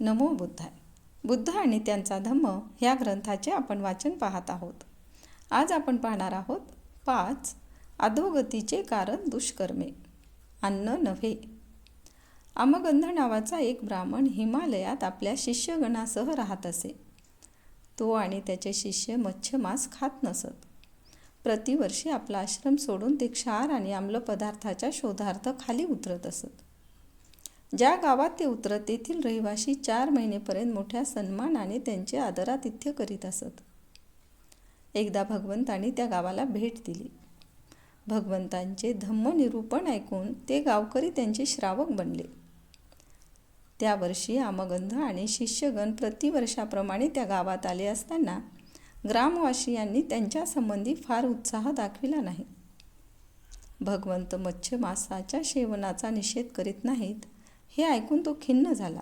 नमो बुद्धाय. बुद्ध आणि त्यांचा धम्म ह्या ग्रंथाचे आपण वाचन पाहत आहोत. आज आपण पाहणार आहोत पाच अधोगतीचे कारण दुष्कर्मे. अन्न नव्हे. आमगंध नावाचा एक ब्राह्मण हिमालयात आपल्या शिष्यगणासह राहत असे. तो आणि त्याचे शिष्य मच्छ मांस खात नसत. प्रतिवर्षी आपला आश्रम सोडून ते क्षार आणि आम्ल पदार्थाच्या शोधार्थ खाली उतरत असत. ज्या गावात ते उतरत तेथील रहिवासी चार महिनेपर्यंत मोठ्या सन्मानाने त्यांचे आदरातिथ्य करीत असत. एकदा भगवंतांनी त्या गावाला भेट दिली. भगवंतांचे धम्म निरूपण ऐकून ते गावकरी त्यांचे श्रावक बनले. त्या वर्षी आमगंध आणि शिष्यगण प्रतिवर्षाप्रमाणे त्या गावात आले असताना ग्रामवासियांनी त्यांच्या संबंधी फार उत्साह दाखविला नाही. भगवंत मच्छमासाच्या सेवनाचा निषेध करीत नाहीत हे ऐकून तो खिन्न झाला.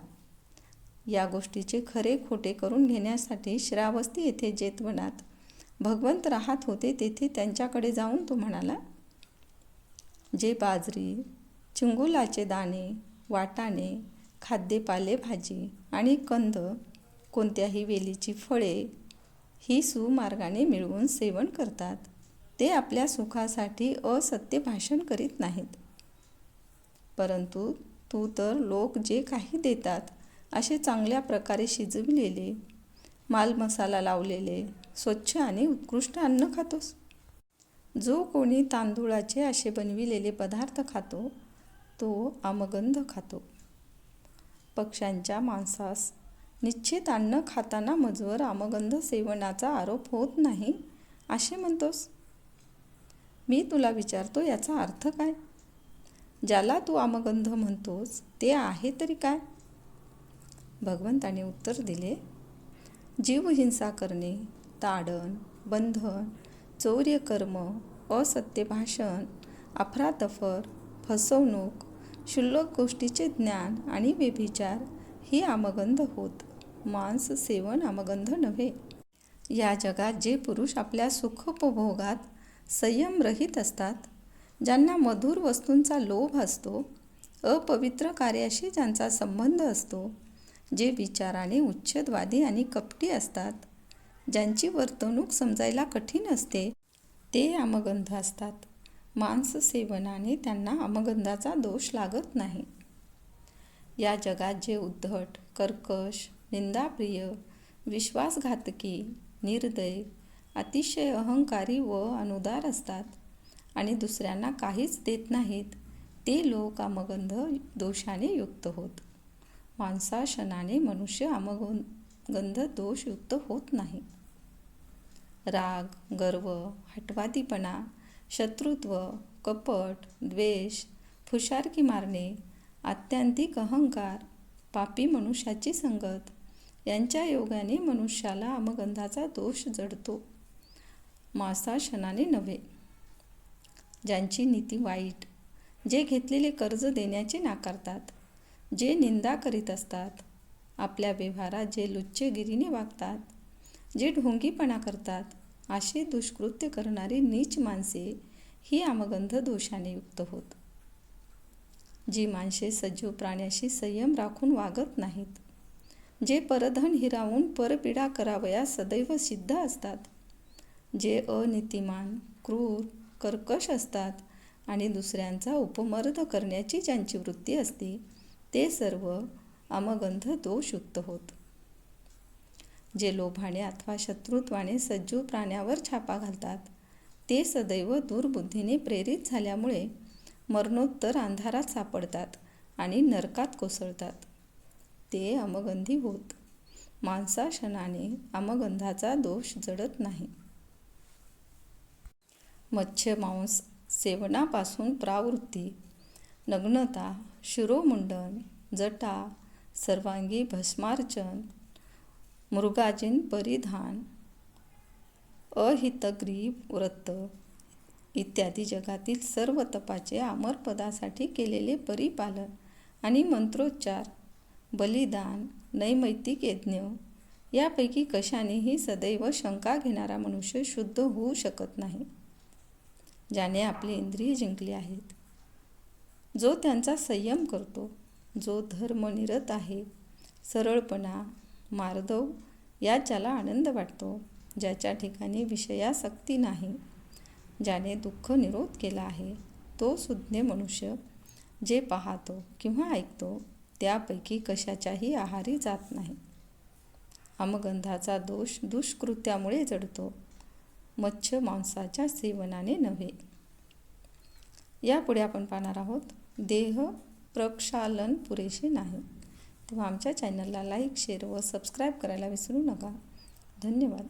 या गोष्टीचे खरे खोटे करून घेण्यासाठी श्रावस्ती येथे जेतवनात भगवंत राहत होते तेथे त्यांच्याकडे जाऊन तो म्हणाला जे बाजरी चिंगुलाचे दाणे वाटाणे खाद्य पालेभाजी आणि कंद कोणत्याही वेलीची फळे ही सुमार्गाने मिळवून सेवन करतात. ते आपल्या सुखासाठी असत्य भाषण करीत नाहीत. परंतु तू तर लोक जे काही देतात असे चांगल्या प्रकारे शिजविलेले मालमसाला लावलेले स्वच्छ आणि उत्कृष्ट अन्न खातोस. जो कोणी तांदूळाचे असे बनविलेले पदार्थ खातो तो आमगंध खातो. पक्ष्यांच्या मांसास निश्चित अन्न खाताना मजवर आमगंध सेवनाचा आरोप होत नाही असे म्हणतोस. मी तुला विचारतो याचा अर्थ काय? ज्याला तू आमगंध म्हणतोस ते आहे तरी काय? भगवंताने उत्तर दिले जीवहिंसा करणे ताडण बंधन चौर्य कर्म असत्य भाषण अफरातफर फसवणूक क्षुल्लक गोष्टीचे ज्ञान आणि व्यभिचार ही आमगंध होत. मांस सेवन आमगंध नव्हे. या जगात जे पुरुष आपल्या सुखोपभोगात संयमरहित असतात ज्यांना मधुर वस्तूंचा लोभ असतो अपवित्र कार्याशी ज्यांचा संबंध असतो जे विचाराने उच्छेदवादी आणि कपटी असतात ज्यांची वर्तणूक समजायला कठीण असते ते आमगंध असतात. मांस सेवनाने त्यांना आमगंधाचा दोष लागत नाही. या जगात जे उद्धट कर्कश निंदाप्रिय विश्वासघातकी निर्दय अतिशय अहंकारी व अनुदार असतात आणि दुसऱ्यांना काहीच देत नाहीत. ते लोक आमगंध दोषाने युक्त होत. मांसाशनाने मनुष्य आमगंध दोषयुक्त होत नाही. राग गर्व हटवादीपणा शत्रुत्व कपट द्वेष फुशारकी मारणे आत्यांतिक अहंकार पापी मनुष्याची संगत यांच्या योगाने मनुष्याला आमगंधाचा दोष जडतो. मासाशनाने नव्हे. ज्यांची नीती वाईट जे घेतलेले कर्ज देण्याचे नाकारतात जे निंदा करीत असतात आपल्या व्यवहारात जे लुच्चगिरीने वागतात जे ढोंगीपणा करतात असे दुष्कृत्य करणारी नीच माणसे ही आमगंध दोषाने युक्त होत. जी माणसे सजीव प्राण्याशी संयम राखून वागत नाहीत जे परधन हिरावून परपीडा करावया सदैव सिद्ध असतात जे अनितिमान क्रूर कर्कश असतात आणि दुसऱ्यांचा उपमर्द करण्याची ज्यांची वृत्ती असते ते सर्व आमगंध दोषयुक्त होत. जे लोभाने अथवा शत्रुत्वाने सज्जू प्राण्यावर छापा घालतात ते सदैव दुर्बुद्धीने प्रेरित झाल्यामुळे मरणोत्तर अंधारात सापडतात आणि नरकात कोसळतात. ते अमगंधी होत. माणसाशनाने अमगंधाचा दोष जडत नाही. मत्स्य मांस सेवनापासून प्रावृत्ती. नग्नता शिरोमुंडन जटा सर्वांगी भस्मार्चन मृगाजीन परिधान अहितग्रीव व्रत इत्यादी जगातील सर्व तपाचे अमरपदासाठी केलेले परिपालन आणि मंत्रोच्चार बलिदान नैमित्तिक यज्ञ यापैकी कशानेही सदैव शंका घेणारा मनुष्य शुद्ध होऊ शकत नाही. ज्याने आपली इंद्रिय जिंकली आहेत. जो त्यांचा संयम करतो जो धर्मनिरत आहे सरळपणा मार्दव याच्याला आनंद वाटतो ज्याच्या ठिकाणी विषयासक्ती नाही ज्याने दुःख निरोध केला आहे तो सुज्ञ मनुष्य जे पाहतो किंवा ऐकतो त्यापैकी कशाच्याही आहारी जात नाही. अमगंधाचा दोष दुष्कृत्यामुळे जडतो. मच्छ मांसाच्या सेवनाने नव्हे. यापुढे आपण पाहणार आहोत देह प्रक्षालन पुरेसे नाही. तेव्हा आमच्या चॅनलला लाईक शेअर व सबस्क्राईब करायला विसरू नका. धन्यवाद.